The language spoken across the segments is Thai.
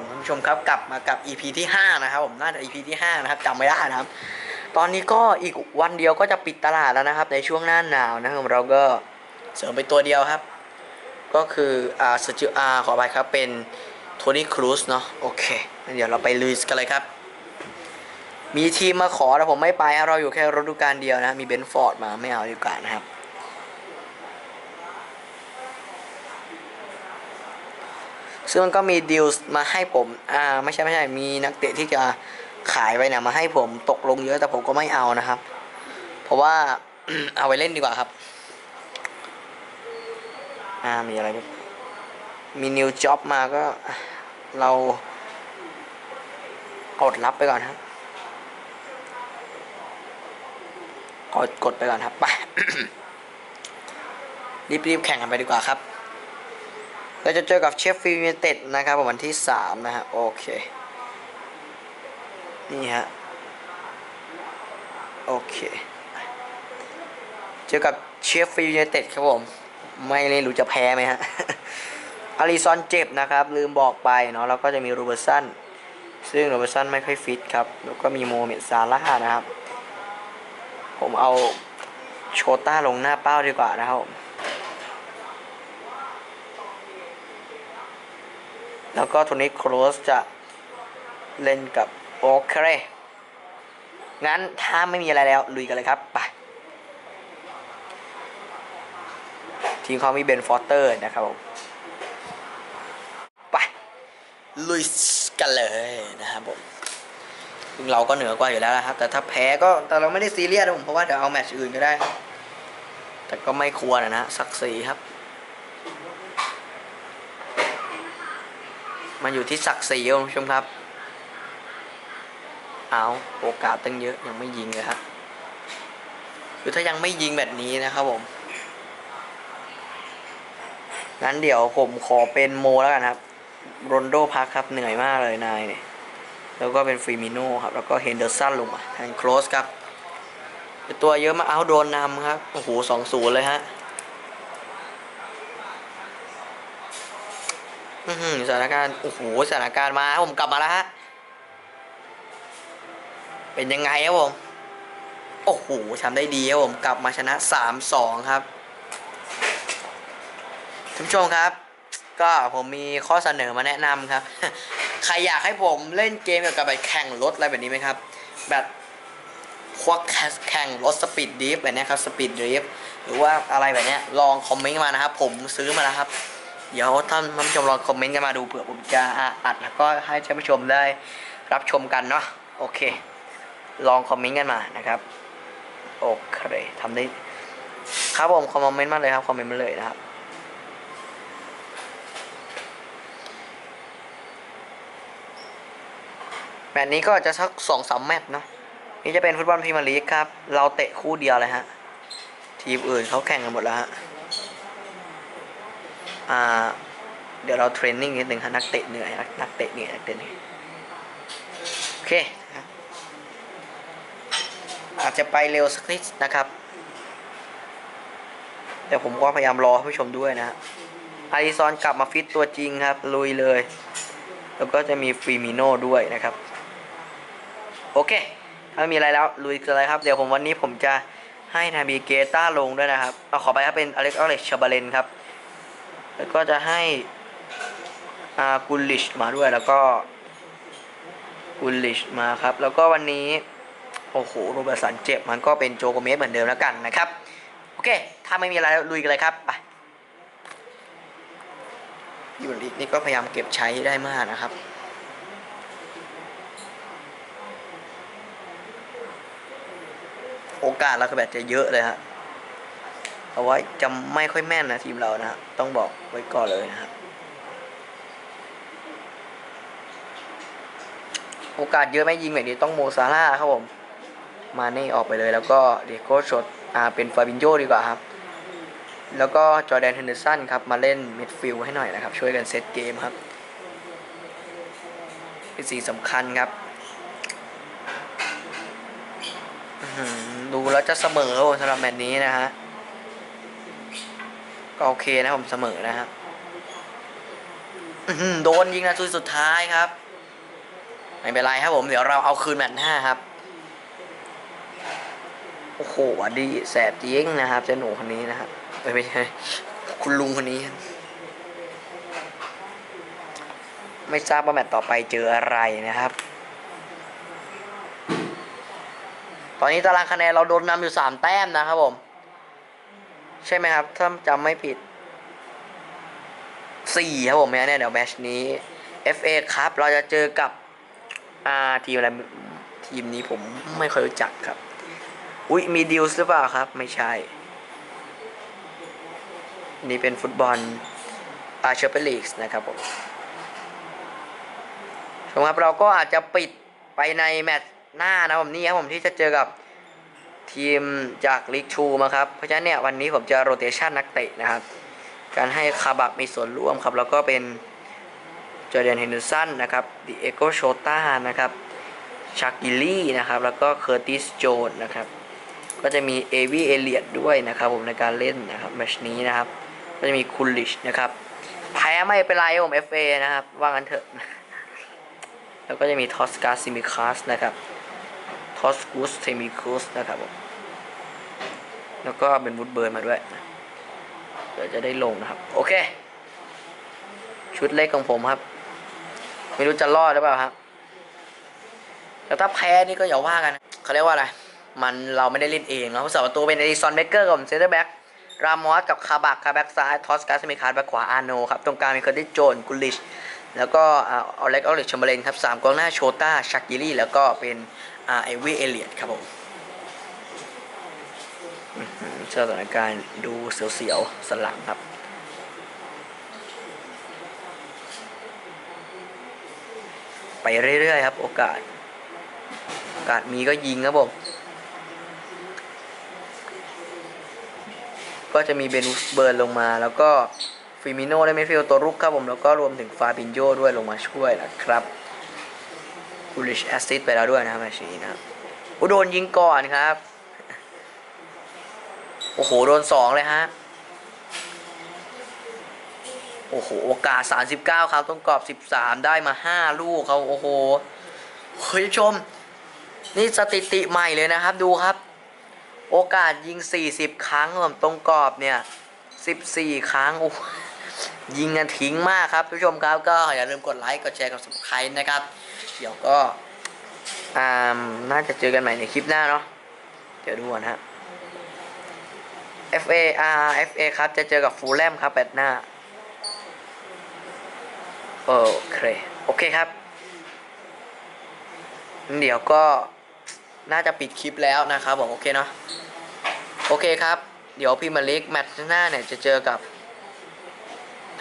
ผมท่านผู้ชมครับกลับมากับ EP ที่ 5 นะครับผมน่าจะ EP ที่ 5 นะครับจำไม่ได้นะครับ ตอนนี้ก็อีกวันเดียวก็จะปิดตลาดแล้วนะครับ ในช่วงหน้าหนาวนะครับเราก็เสริมไปตัวเดียวครับ ก็คืออ่าสจิอาขอไปครับเป็นโทนี่ครูซเนาะโอเคเดี๋ยวเราไปลุยกันเลยครับ มีทีมมาขอแต่ผมไม่ไปครับเราอยู่แค่ฤดูกาลเดียวนะมีเบนฟอร์ดมาไม่เอาดีกว่านะครับ ซึ่งมันก็มีดีลมาให้ผม อ่า ไม่ใช่ไม่ใช่ มีนักเตะที่จะขายไปเนี่ยมาให้ผมตกลงเยอะแต่ผมก็ไม่เอานะครับ เพราะว่าเอาไว้เล่นดีกว่าครับ อ่า มีอะไรมีนิวจ็อบมาก็เรากดรับไปก่อนครับกดกดไปก่อนครับ ไป รีบๆแข่งกันไปดีกว่าครับ เราจะเจอกับเชฟฟิลด์ยูไนเต็ดนะครับวันที่ 3 นะฮะ โอเค นี่ฮะ โอเค เจอกับเชฟฟิลด์ยูไนเต็ดครับผม ไม่เลยรู้จะแพ้ไหมฮะอาริซอนเจ็บนะครับ ลืมบอกไปเนาะแล้วก็จะมีโรเบอร์สันซึ่งโรเบอร์สันไม่ค่อยฟิตครับ แล้วก็มีโมเมดซาร่าห์นะครับ ผมเอาโชต้าลงหน้าเป้าดีกว่านะครับผม แล้วก็โทนี่โครสจะเล่นกับโอเคงั้นถ้าไม่มีอะไรแล้วลุยกันเลยครับไปทีมเขามีเบนฟอร์เตอร์นะครับผมไปลุยกันเลยนะครับผมซึ่งเราก็เหนือกว่าอยู่แล้วนะครับ แต่ถ้าแพ้ก็แต่เราไม่ได้ซีเรียสนะผมเพราะว่าเดี๋ยวเอาแมตช์อื่นก็ได้ แต่ก็ไม่ควรนะนะสักสีครับ มันอยู่ที่ศักดิ์ศรีคุณผู้ชมครับ เอาโอกาสตั้งเยอะยังไม่ยิงเลยครับคือถ้ายังไม่ยิงแบบนี้นะครับผมงั้นเดี๋ยวผมขอเป็นโมแล้วกันครับโรนโดพักครับเหนื่อยมากเลยนายเนี่ยแล้วก็เป็นฟรีมิโน่ครับ แล้วก็เฮนเดอร์สันลงมาแทนโครสครับ ตัวเยอะมากเอาโดนนำครับ โอ้โหสองศูนย์เลยฮะ อื้อหือ สถานการณ์โอ้โหสถานการณ์มาผมกลับมาแล้วฮะเป็นยังไงครับผมโอ้โหทำได้ดีครับผมกลับมาชนะ 3-2 ครับท่านผู้ชมครับ ก็ผมมีข้อเสนอมาแนะนำครับ ใครอยากให้ผมเล่นเกมเกี่ยวกับแบบแข่งรถอะไรแบบนี้ไหมครับ แบบควักแข่งรถสปีดดริฟต์แบบนี้ครับสปีดดริฟต์หรือว่าอะไรแบบนี้ลองคอมเมนต์มานะครับ ผมซื้อมาแล้วครับ เดี๋ยวท่านผู้ชมลองคอมเมนต์กันมาดูเผื่อผมจะอัดแล้วก็ให้ท่านผู้ชมได้รับชมกันเนาะโอเค ลองคอมเมนต์กันมานะครับโอเคทำได้ครับผมคอมเมนต์มาเลยครับคอมเมนต์มาเลยนะครับแมตช์นี้ก็จะสักสองสามแมตช์เนาะนี่จะเป็นฟุตบอลพรีเมียร์ลีกครับ เราเตะคู่เดียวเลยฮะ ทีมอื่นเขาแข่งกันหมดแล้วฮะ เดี๋ยวเราเทรนนิ่งนิดหนึ่งฮะนักเตะเหนื่อยนักเตะเหนื่อยนักเตะเหนื่อยโอเคอาจจะไปเร็วสักนิดนะครับ แต่ผมก็พยายามรอผู้ชมด้วยนะฮะอาริซอนกลับมาฟิตตัวจริงครับ ลุยเลย แล้วก็จะมีฟรีมิโน่ด้วยนะครับ โอเค ถ้าไม่มีอะไรแล้ว ลุยกันเลยครับ เดี๋ยวผมวันนี้ผมจะให้นาบิเกต้าลงด้วยนะครับ เอาขอไปครับเป็นอเล็กอเล็กชาบาเลนครับ แล้วก็จะให้อากุลลิชมาด้วยแล้วก็กุลลิชมาครับ แล้วก็วันนี้ โอ้โหโรเบร์ตสันเจ็บมันก็เป็นโจโกเมสเหมือนเดิมแล้วกันนะครับ โอเค ถ้าไม่มีอะไรลุยกันเลยครับไปยูริกนี่ก็พยายามเก็บใช้ได้มากนะครับโอกาสเราคือแบบจะเยอะเลยฮะ เอาไว้จะไม่ค่อยแม่นนะทีมเรานะฮะต้องบอกไว้ก่อนเลยนะครับโอกาสเยอะไม่ยิงแบบนี้ต้องโมซาร่าครับผม มาเน่ออกไปเลยแล้วก็เดโก้ชดอ่าเป็นฟาบินโยดีกว่าครับ แล้วก็จอแดนเฮนเดอร์สันครับมาเล่นมิดฟิลด์ให้หน่อยนะครับ ช่วยกันเซตเกมครับ เป็นสิ่งสำคัญครับดูแล้วจะเสมอสำหรับแมตช์นี้นะฮะ ก็โอเคนะผมเสมอนะฮะอื้อหือโดนยิงนาทีสุดท้ายครับ ไม่เป็นไรครับผมเดี๋ยวเราเอาคืนแมตช์หน้าครับ โอ้โหดีแสบจริงนะครับเจ้าหนูคนนี้นะครับไม่ใช่คุณลุงคนนี้ ไม่ทราบว่าแมตช์ต่อไปเจออะไรนะครับ ตอนนี้ตารางคะแนนเราโดนนำอยู่สามแต้มนะครับผม ช่ไหมครับ ถ้าจำไม่ผิดสี่ครับผมเนี่ยเดี๋ยวแมชนี้ FA ครับ เราจะเจอกับอ่าทีมอะไรทีมนี้ผมไม่เคยรู้จักครับ อุ้ยมีดิวส์หรือเปล่าครับ ไม่ใช่ นี่เป็นฟุตบอลอาเชอร์เปลีกส์นะครับผมชมครับเราก็อาจจะปิดไปในแมตช์หน้านะผมนี่ครับผมที่จะเจอกับ ทีมจากลีกชูมาครับ เพราะฉะนั้นเนี่ยวันนี้ผมจะโรเตชันนักเตะนะครับ การให้คาบักมีส่วนร่วมครับ แล้วก็เป็นจอร์แดนเฮนเดอร์สันนะครับดิเอโกโชต้านะครับชากิลี่นะครับ แล้วก็เคอร์ติสโจนนะครับ ก็จะมีเอวีเอเลียดด้วยนะครับผมในการเล่นนะครับแมชนี้นะครับ ก็จะมีคุลลิชนะครับแพ้ไม่เป็นไรครับผม FA นะครับ ว่างั้นเถอะ แล้วก็จะมีทอสกาซิมิคัสนะครับ ทอสกูสเทมิคุสนะครับผมแล้วก็เป็นวูดเบิร์นมาด้วยเดี๋ยวจะได้ลงนะครับ โอเค ชุดเล็กของผมครับ ไม่รู้จะรอดหรือเปล่าครับแต่ถ้าแพ้นี่ก็อย่าว่ากันนะเขาเรียกว่าอะไร มันเราไม่ได้เล่นเองเนาะผู้สาประตูเป็นเอดิซอนเบเกอร์กับเซนเตอร์แบ็กรามอสกับคาบักคาแบ็กซ้ายทอสกาสมิคาร์แบ็กขวาอาโนครับ ตรงกลางมีเคอร์ติสโจนกุลิช แล้วก็อ่าอเล็กออเล็กชมเบรนครับสามกองหน้าโชต้าชากิลี่แล้วก็เป็นอ่าเอวีเอเลียดครับผมสถานการณ์ดูเสียวๆสลังครับไปเรื่อยๆครับ โอกาส โอกาสมีก็ยิงครับผม ก็จะมีเบนุสเบิร์นลงมาแล้วก็ ฟิมิโน่ได้ไม่ฟิลตัวรุกครับผมแล้วก็รวมถึงฟาบินโยด้วยลงมาช่วยนะครับคูลิชแอสซิสไปแล้วด้วยนะครับมตชนี้นะครับอุยโดนยิงก่อนครับ โอ้โห โดนสองเลยฮะ โอ้โห โอกาส 39 ครับ ต้องกรอบ 13 ได้มา 5 ลูกเขาโอ้โห เฮ้ยชม นี่สถิติใหม่เลยนะครับ ดูครับ โอกาสยิง 40 ครั้งผมตรงกรอบเนี่ย 14 ครั้ง โอ้ ยิงกันทิ้งมากครับผู้ชมครับก็อย่าลืมกดไลค์กดแชร์กด subscribe นะครับ เดี๋ยวก็อ่าน่าจะเจอกันใหม่ในคลิปหน้าเนาะเดี๋ยวดูก่อนฮะ FA R FA ครับจะเจอกับฟูลแลมครับแปดหน้าโอเคโอเคครับ เดี๋ยวก็น่าจะปิดคลิปแล้วนะครับผมโอเคเนาะโอเคครับ เดี๋ยวพรีเมาลีกแมตช์หน้าเนี่ยจะเจอกับ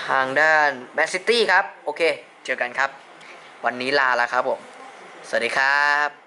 ทางด้านแมนซิตี้ครับ โอเค เจอกันครับ วันนี้ลาแล้วครับผม สวัสดีครับ